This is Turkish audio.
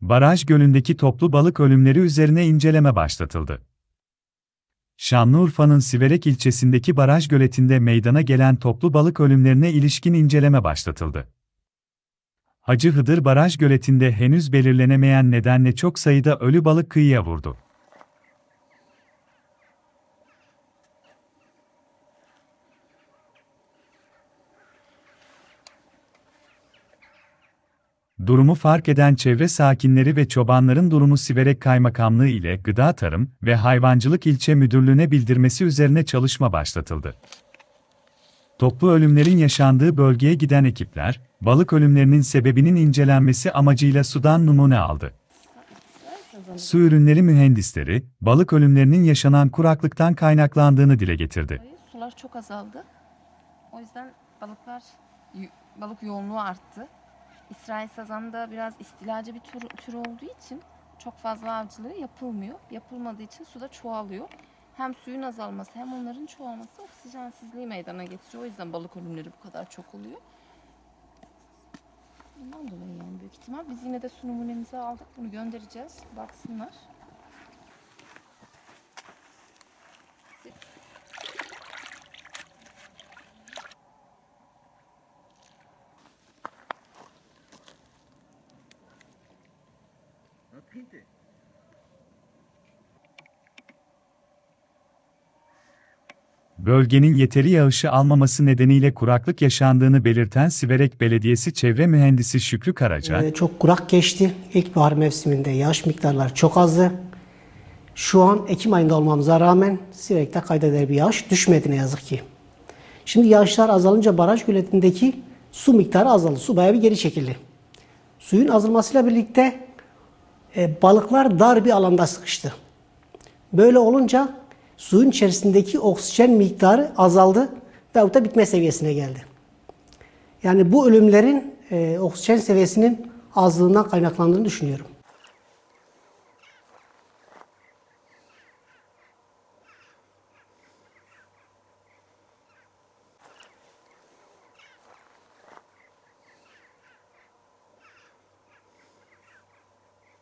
Baraj Gölü'ndeki toplu balık ölümleri üzerine inceleme başlatıldı. Şanlıurfa'nın Siverek ilçesindeki baraj göletinde meydana gelen toplu balık ölümlerine ilişkin inceleme başlatıldı. Hacı Hıdır Baraj göletinde henüz belirlenemeyen nedenle çok sayıda ölü balık kıyıya vurdu. Durumu fark eden çevre sakinleri ve çobanların durumu Siverek Kaymakamlığı ile Gıda Tarım ve Hayvancılık İlçe Müdürlüğü'ne bildirmesi üzerine çalışma başlatıldı. Toplu ölümlerin yaşandığı bölgeye giden ekipler, balık ölümlerinin sebebinin incelenmesi amacıyla sudan numune aldı. Su ürünleri mühendisleri, balık ölümlerinin yaşanan kuraklıktan kaynaklandığını dile getirdi. Sular çok azaldı. O yüzden balıklar balık yoğunluğu arttı. İsrail sazanı da biraz istilacı bir tür, tür olduğu için çok fazla avcılığı yapılmıyor. Yapılmadığı için suda çoğalıyor. Hem suyun azalması hem onların çoğalması oksijensizliği meydana getiriyor. O yüzden balık ölümleri bu kadar çok oluyor. Bundan dolayı yani büyük ihtimal. Biz yine de su numunemizi aldık. Bunu göndereceğiz. Baksınlar. Bölgenin yeteri yağışı almaması nedeniyle kuraklık yaşandığını belirten Siverek Belediyesi Çevre Mühendisi Şükrü Karaca, Ee, çok kurak geçti. İlkbahar mevsiminde yağış miktarları çok azdı. Şu an Ekim ayında olmamıza rağmen Siverek'te kaydeder bir yağış düşmedi ne yazık ki. Şimdi yağışlar azalınca baraj göletindeki su miktarı azaldı. Su bayağı bir geri çekildi. Suyun azalmasıyla birlikte e, balıklar dar bir alanda sıkıştı. Böyle olunca suyun içerisindeki oksijen miktarı azaldı ve da bitme seviyesine geldi. Yani bu ölümlerin e, oksijen seviyesinin azlığından kaynaklandığını düşünüyorum.